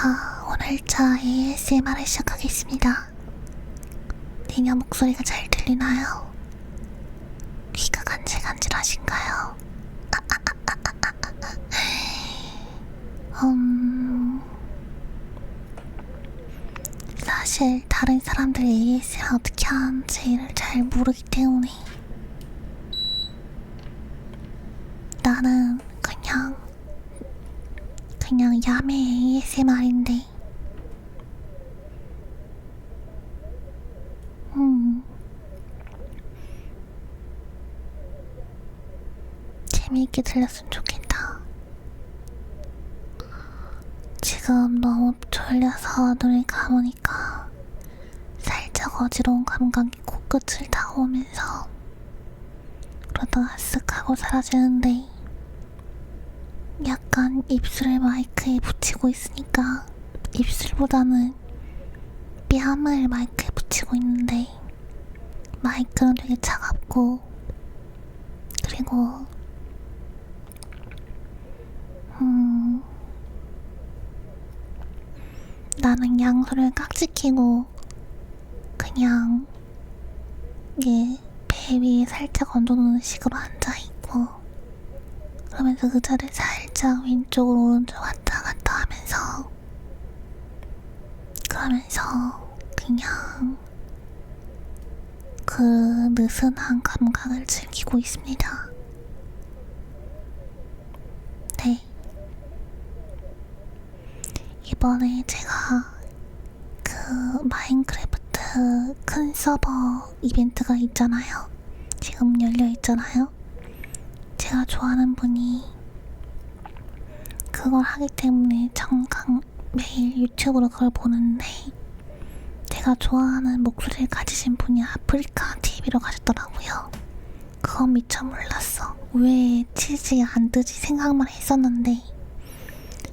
자, 오늘자 ASMR을 시작하겠습니다. 니녀 목소리가 잘 들리나요? 귀가 간질간질하신가요? 음, 사실 다른 사람들이 ASMR 어떻게 하는지를 잘 모르기 때문에 나는 그냥 야매 ASMR인데. 음. 재미있게 들렸으면 좋겠다. 지금 너무 졸려서 눈을 감으니까 살짝 어지러운 감각이 코끝을 다오면서 그러다가 쓱 하고 사라지는데 약간 입술을 마이크에 붙이고 있으니까 입술보다는 뺨을 마이크에 붙이고 있는데 마이크는 되게 차갑고 그리고 음 나는 양손을 깍지 끼고 그냥 이게 배 위에 살짝 얹어놓는 식으로 앉아있고 그러면서 의자를 살짝 왼쪽으로 오른쪽 왔다 갔다 하면서 그러면서 그냥 그 느슨한 감각을 즐기고 있습니다. 네. 이번에 제가 그 마인크래프트 큰 서버 이벤트가 있잖아요. 지금 열려 있잖아요. 제가 좋아하는 분이 그걸 하기 때문에 잠깐 매일 유튜브로 그걸 보는데 제가 좋아하는 목소리를 가지신 분이 아프리카 TV로 가셨더라고요. 그건 미처 몰랐어. 왜 치즈 안 뜨지 생각만 했었는데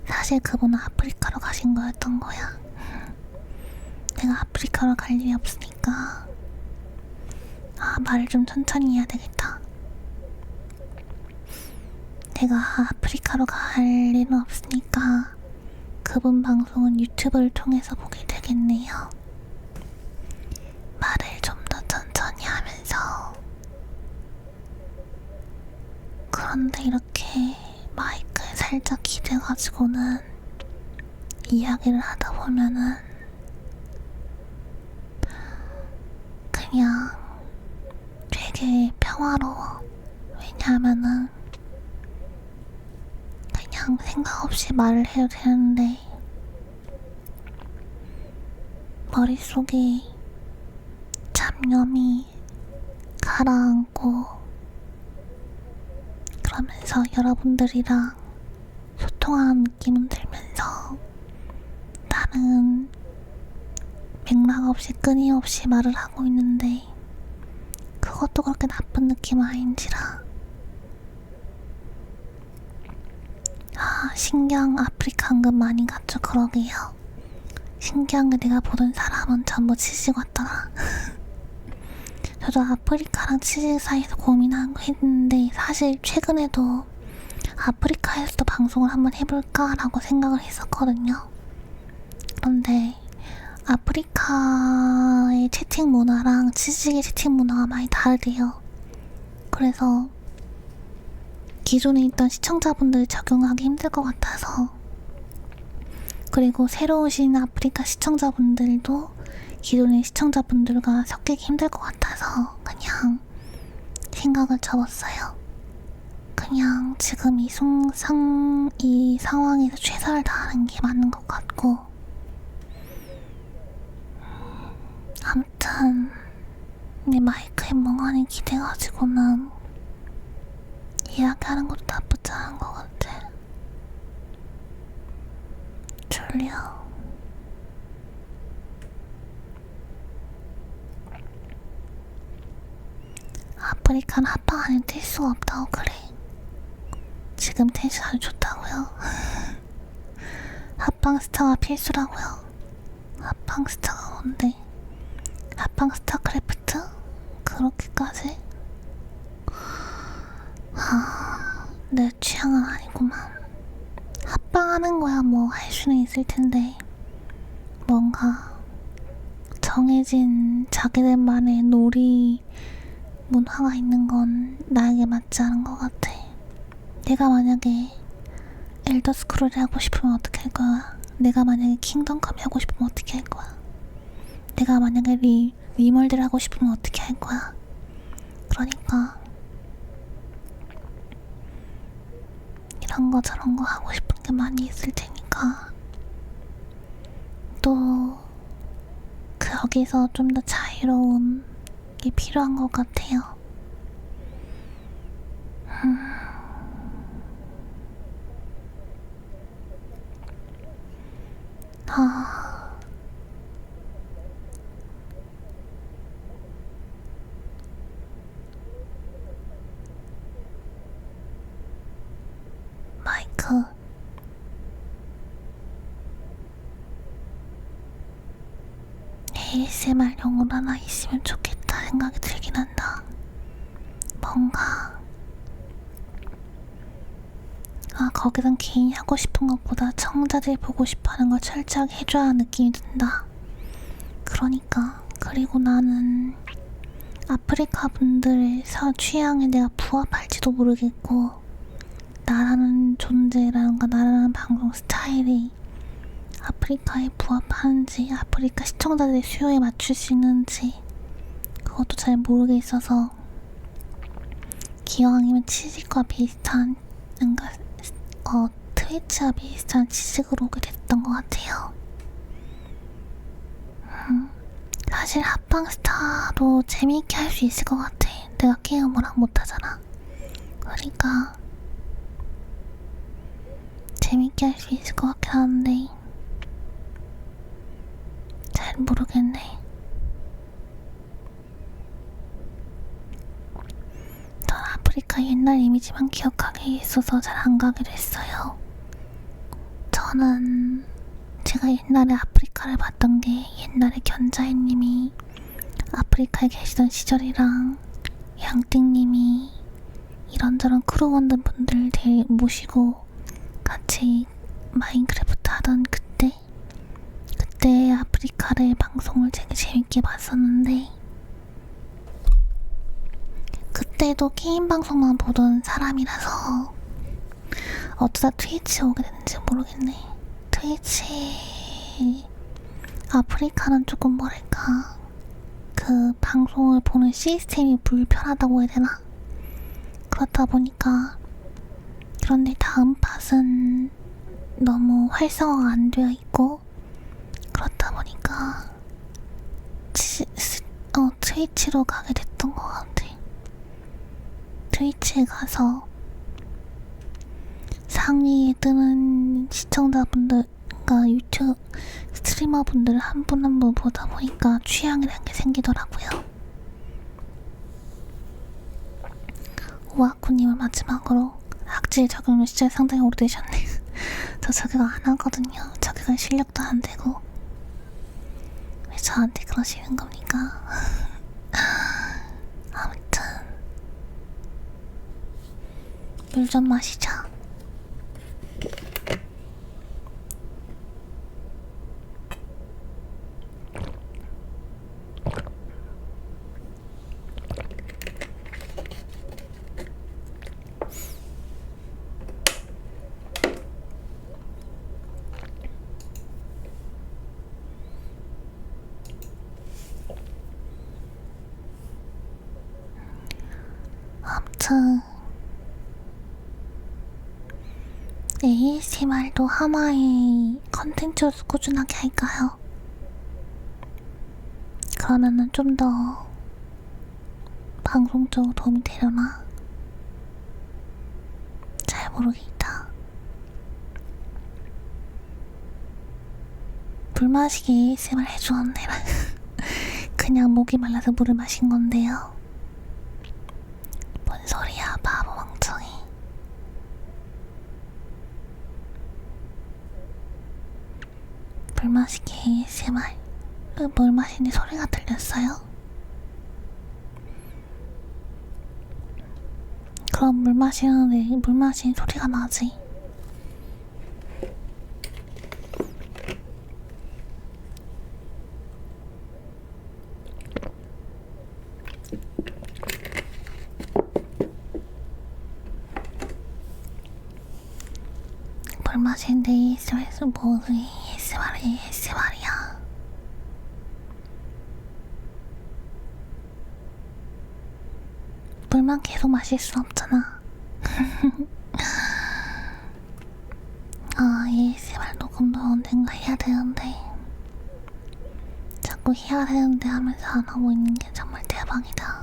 사실 그분은 아프리카로 가신 거였던 거야. 내가 아프리카로 갈 일이 없으니까 아 말을 좀 천천히 해야 되겠다. 내가 아프리카로 갈 일은 없으니까 그분 방송은 유튜브를 통해서 보게 되겠네요. 말을 좀 더 천천히 하면서 그런데 이렇게 마이크에 살짝 기대가지고는 이야기를 하다 보면은 그냥 되게 평화로워. 왜냐하면은 그냥 생각 없이 말을 해도 되는데 머릿속에 잡념이 가라앉고 그러면서 여러분들이랑 소통하는 느낌은 들면서 나는 맥락 없이 끊임없이 말을 하고 있는데 그것도 그렇게 나쁜 느낌 아닌지라 아 신경 아프리카 은근 많이 갔죠? 그러게요. 신기한 게 내가 보던 사람은 전부 치즈가 왔더라. 저도 아프리카랑 치즈 사이에서 고민하고 했는데 사실 최근에도 아프리카에서도 방송을 한번 해볼까라고 생각을 했었거든요. 그런데 아프리카의 채팅 문화랑 치즈의 채팅 문화가 많이 다르대요. 그래서 기존에 있던 시청자분들 적용하기 힘들 것 같아서 그리고 새로 오신 아프리카 시청자분들도 기존의 시청자분들과 섞이기 힘들 것 같아서 그냥 생각을 접었어요. 그냥 지금 이, 송, 상, 이 상황에서 최선을 다하는 게 맞는 것 같고 아무튼 내 마이크에 멍하니 기대가지고는 이야기하는 것도 나쁘지 않은 것 같아. 졸려. 아프리카는 합방 안에 뛸 수가 없다고 그래. 지금 텐션 아주 좋다고요. 합방 스타가 필수라고요. 합방 스타가 뭔데? 합방 스타 크래프트? 그렇게까지? 아, 내 취향은 아니구만. 합방 합방하는 거야 뭐 할 수는 있을 텐데 뭔가 정해진 자기들만의 놀이 문화가 있는 건 나에게 맞지 않은 것 같아. 내가 만약에 엘더 스크롤을 하고 싶으면 어떻게 할 거야? 내가 만약에 킹덤 컴이 하고 싶으면 어떻게 할 거야? 내가 만약에 리, 리멀드를 하고 싶으면 어떻게 할 거야? 그러니까 이런 거 저런 거 하고 싶은 게 많이 있을 테니까 또 거기서 좀 더 자유로운 게 필요한 것 같아요. 음. 아. 마이크 ASMR용으로 하나 있으면 좋겠다 생각이 들긴 한다. 뭔가 아 거기선 개인이 하고 싶은 것보다 청자들이 보고 싶어하는 걸 철저하게 해줘야 하는 느낌이 든다. 그러니까 그리고 나는 아프리카 분들의 사 취향에 내가 부합할지도 모르겠고 나라는 존재라는가 나라는 방송 스타일이 아프리카에 부합하는지 아프리카 시청자들의 수요에 있는지 그것도 잘 모르겠어서 기왕이면 치즈과 비슷한 뭔가 어 트위치와 비슷한 치즈로 오게 됐던 것 같아요. 음, 사실 합방 스타도 재미있게 할 수 있을 것 같아. 내가 게임을 못하잖아. 그러니까 재밌게 할 수 있을 것 같긴 한데 잘 모르겠네. 전 아프리카 옛날 이미지만 기억하기 있어서 잘 안 가기로 했어요. 저는 제가 옛날에 아프리카를 봤던 게 옛날에 견자이님이 아프리카에 계시던 시절이랑 양띵님이 이런저런 크루원들 분들 데 모시고 같이 마인크래프트 하던 그때 그때 아프리카를 방송을 되게 재밌게 봤었는데 그때도 게임 방송만 보던 사람이라서 어쩌다 트위치에 오게 됐는지 모르겠네. 트위치 아프리카는 조금 뭐랄까 그 방송을 보는 시스템이 불편하다고 해야 되나? 그렇다 보니까 그런데 다음 팟은 너무 활성화가 안 되어 있고 그렇다 보니까 치, 스- 어, 트위치로 가게 됐던 것 같아. 트위치에 가서 상위에 뜨는 시청자분들, 그러니까 유튜브 스트리머분들 한분한분 보다 보니까 취향이라는 게 생기더라고요. 오아쿠님을 마지막으로 악질 적용을 진짜 상당히 오래되셨네. 저 저격 안 하거든요. 저격은 실력도 안 되고. 왜 저한테 그러시는 겁니까? 아무튼 물 좀 마시자. 아무튼 ASMR도 하나의 컨텐츠로 꾸준하게 할까요? 그러면은 좀 더 방송적으로 도움이 되려나? 잘 모르겠다. 물 마시기 ASMR 해주었네. 그냥 목이 말라서 물을 마신 건데요. 뭔 소리야, 물 마시기 ASMR 물 마시는 소리가 들렸어요? 그럼 물 마시는데 물 마시는 소리가 나지 물 마시는데 ASMR 뭐지? ASMR이야. 물만 계속 마실 수 없잖아. 아 ASMR 녹음도 언젠가 해야 되는데. 자꾸 해야 되는데 하면서 안 하고 있는 게 정말 대박이다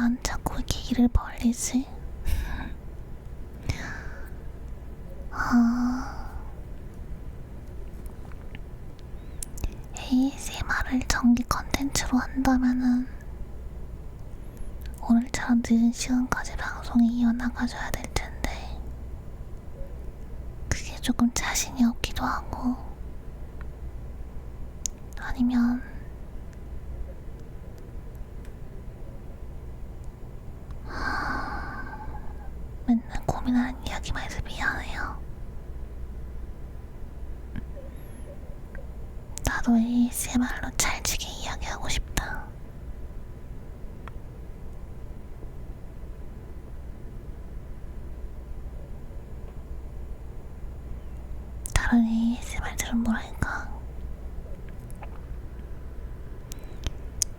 난 자꾸 길을 벌리지. 아, ASMR을 정기 컨텐츠로 한다면은 오늘처럼 늦은 시간까지 방송이 이어나가줘야 될 텐데 그게 조금 자신이 없기도 하고 아니면 고민하는 이야기만 해서 미안해요. 나도 ASMR로 찰지게 이야기하고 싶다. 다른 ASMR들은 뭐랄까?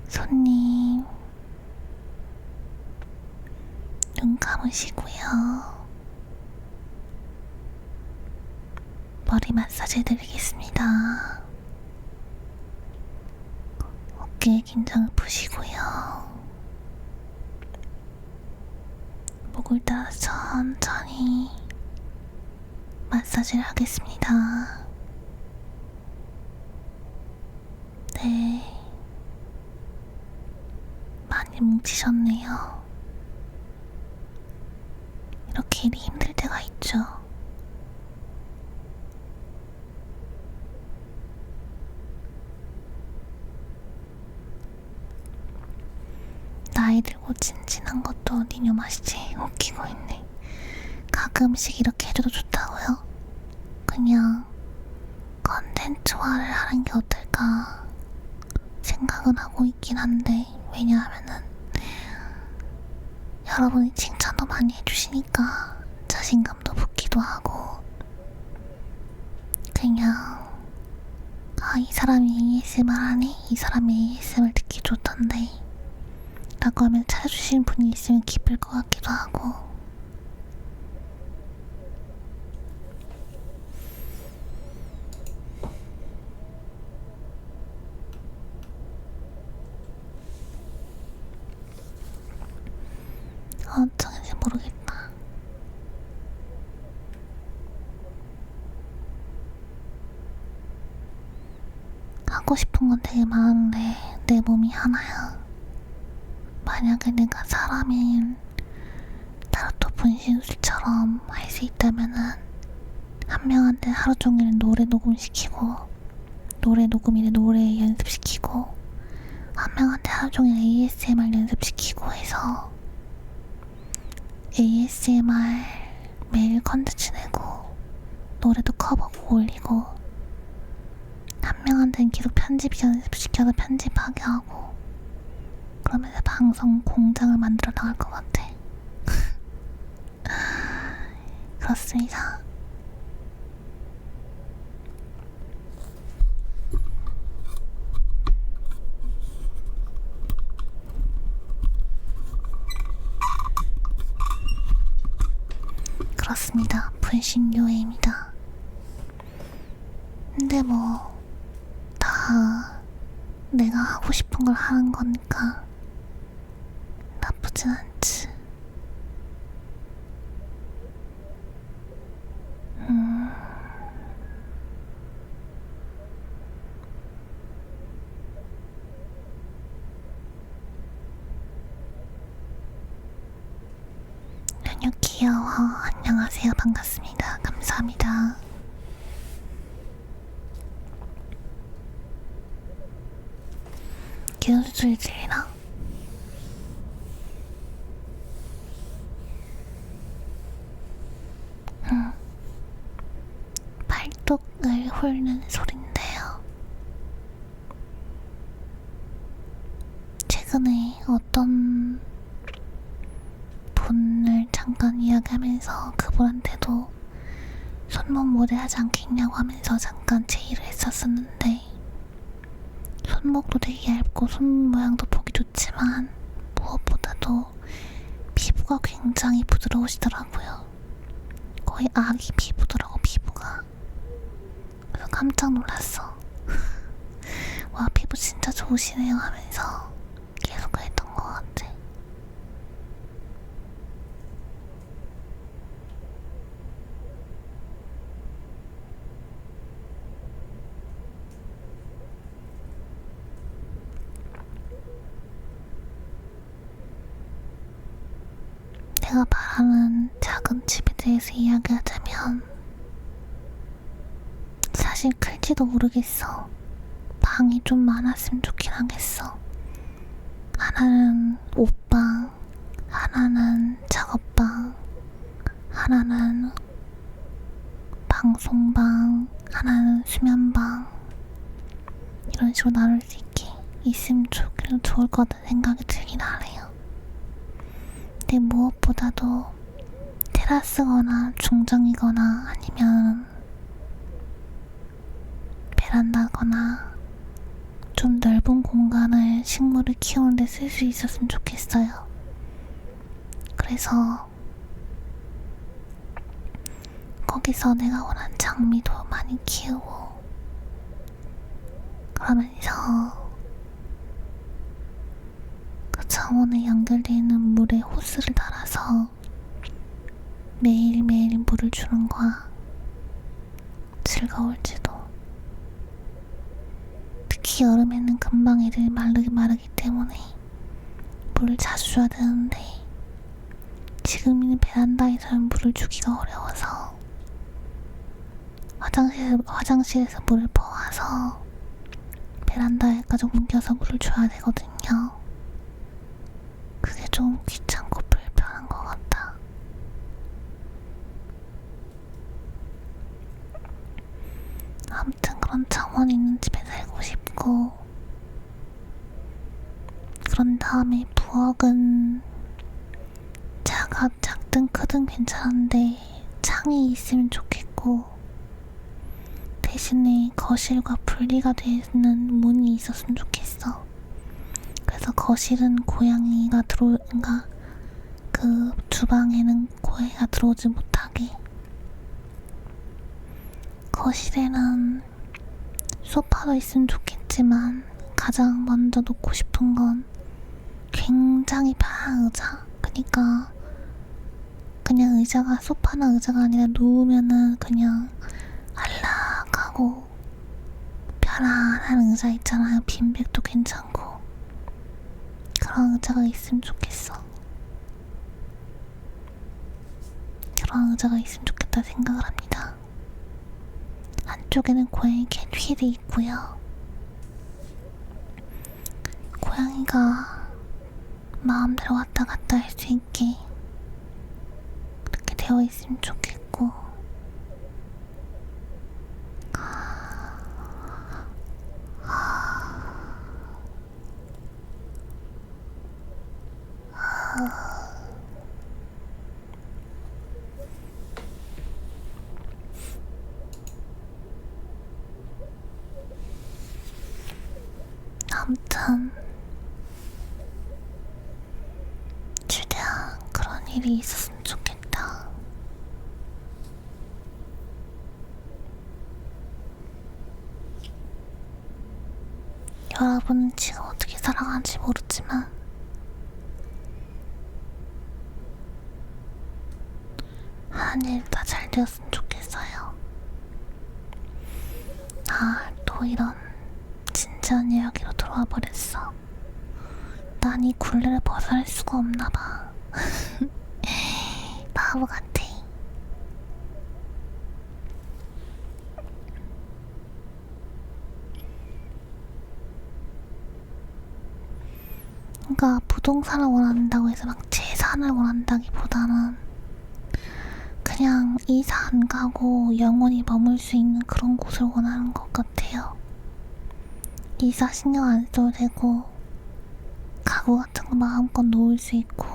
손님, 눈 감으시고요. 머리 마사지 해드리겠습니다. 어깨에 긴장을 푸시고요. 목을 따라서 천천히 마사지를 하겠습니다. 네. 많이 뭉치셨네요. 이렇게 일이 힘들 때가 있죠. 나이 들고 진진한 것도 니녀 맛이지. 웃기고 있네. 가끔씩 이렇게 해줘도 좋다고요? 그냥 컨텐츠화를 하는 게 어떨까 생각은 하고 있긴 한데 왜냐하면은 여러분이 칭찬도 많이 해주시니까 자신감도 붙기도 하고 그냥 아이 사람이 ASMR 하네? 이 사람이 ASMR 듣기 좋던데 라고 하면 찾아주시는 분이 있으면 기쁠 것 같기도 하고 어쩌는지 모르겠다. 하고 싶은 건 되게 많은데 내 몸이 하나야. 만약에 내가 사람인 나루토 분신술처럼 할 수 있다면은 한 명한테 하루 종일 노래 녹음시키고 노래 녹음이래 노래 연습시키고 한 명한테 하루 종일 ASMR 연습시키고 해서 ASMR 매일 컨텐츠 내고 노래도 커버곡 올리고 한 명한테는 계속 편집 연습시켜서 편집하게 하고 그러면서 방송 공장을 만들어 나갈 것 같아 그렇습니다 그렇습니다. 분신 요해입니다. 근데 뭐, 다 내가 하고 싶은 걸 하는 거니까 나쁘진 않지. 음. 연유 귀여워. 안녕하세요. 반갑습니다. 감사합니다. 들리나? 응. 훑는 소린데요. 최근에 어떤 분을 잠깐 이야기하면서 그분한테도 손목 모래 하지 않겠냐고 하면서 잠깐 제의를 했었었는데 손목도 되게 얇고 손 모양도 보기 좋지만 무엇보다도 피부가 굉장히 부드러우시더라고요. 거의 아기 피부더라고 깜짝 놀랐어. 와 피부 진짜 좋으시네요 하면서 계속 그랬던 것 같아. 내가 바라는 작은 집에 대해서 이야기하자면 클지도 모르겠어. 방이 좀 많았으면 좋긴 하겠어. 하나는 옷방, 하나는 작업방, 하나는 방송방, 하나는 수면방 이런 식으로 나눌 수 있게 있으면 좋긴 좋을 것 같다는 생각이 들긴 하네요. 근데 무엇보다도 테라스거나 중정이거나 아니면 베란다거나 좀 넓은 공간을 식물을 키우는데 쓸 수 있었으면 좋겠어요. 그래서 거기서 내가 원하는 장미도 많이 키우고 그러면서 그 정원에 연결되어 있는 물에 호스를 달아서 매일매일 물을 주는 거야. 즐거울지도. 특히 여름에는 금방 애들 마르기 마르기 때문에 물을 자주 줘야 되는데 지금은 베란다에서는 물을 주기가 어려워서 화장실, 화장실에서 물을 퍼와서 베란다에까지 옮겨서 물을 줘야 되거든요. 그게 좀 귀찮고 불편한 것 같다. 아무튼 그런 정원 있는 집에서 하고, 그런 다음에 부엌은 차가 작든 크든 괜찮은데 창이 있으면 좋겠고, 대신에 거실과 분리가 되는 문이 있었으면 좋겠어. 그래서 거실은 고양이가 들어올까, 그러니까 그 주방에는 고양이가 들어오지 못하게. 거실에는 소파도 있으면 좋겠 지만 가장 먼저 놓고 싶은 건 굉장히 편한 의자. 그니까 그냥 의자가 소파나 의자가 아니라 누우면은 그냥 안락하고 편안한 의자 있잖아요. 빈백도 괜찮고 그런 의자가 있으면 좋겠어. 그런 의자가 있으면 좋겠다 생각을 합니다. 안쪽에는 고양이 캣휠이 있고요. 고양이가 마음대로 왔다 갔다 할수 있게 그렇게 되어 있으면 좋겠고 아무튼 최대한 그런 일이 있었으면 좋겠다. 여러분은 지금 어떻게 살아가는지 모르지만 하는 일다잘 되었으면 좋겠어요. 아, 또 이런 진지한 이야기로 들어와 버렸어. 난 이 굴레를 벗어날 수가 없나 봐. 바보 같아. 그러니까 부동산을 원한다고 해서 막 재산을 원한다기보다는 그냥 이사 안 가고 영원히 머물 수 있는 그런 곳을 원하는 것 같아요. 이사 신경 안 써도 되고 가구 같은 거 마음껏 놓을 수 있고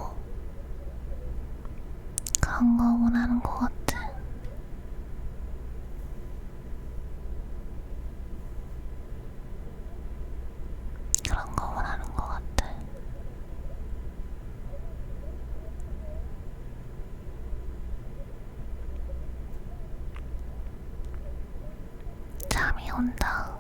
그런 거 원하는 것 같아. 그런 거 원하는 것 같아. 잠이 온다.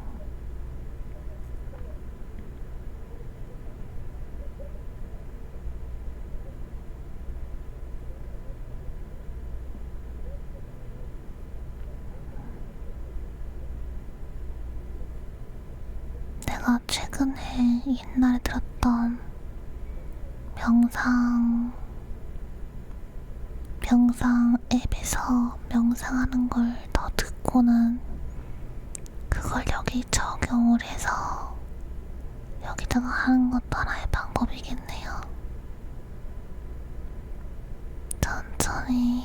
최근에 옛날에 들었던 명상 명상 앱에서 명상하는 걸 더 듣고는 그걸 여기 적용을 해서 여기다가 하는 것도 하나의 방법이겠네요. 천천히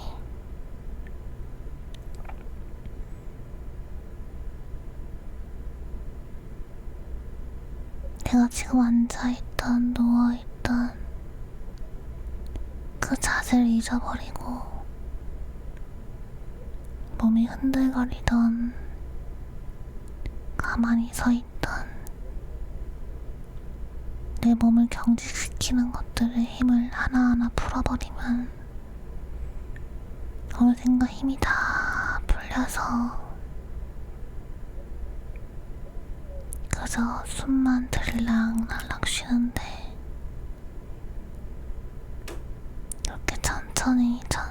내가 지금 앉아있던 누워있던 그 자세를 잊어버리고 몸이 흔들거리던 가만히 서 있던 내 몸을 경직시키는 것들의 힘을 하나하나 풀어버리면 어느샌가 힘이 다 풀려서 그저 숨만 들락날락 쉬는데 이렇게 천천히 천천히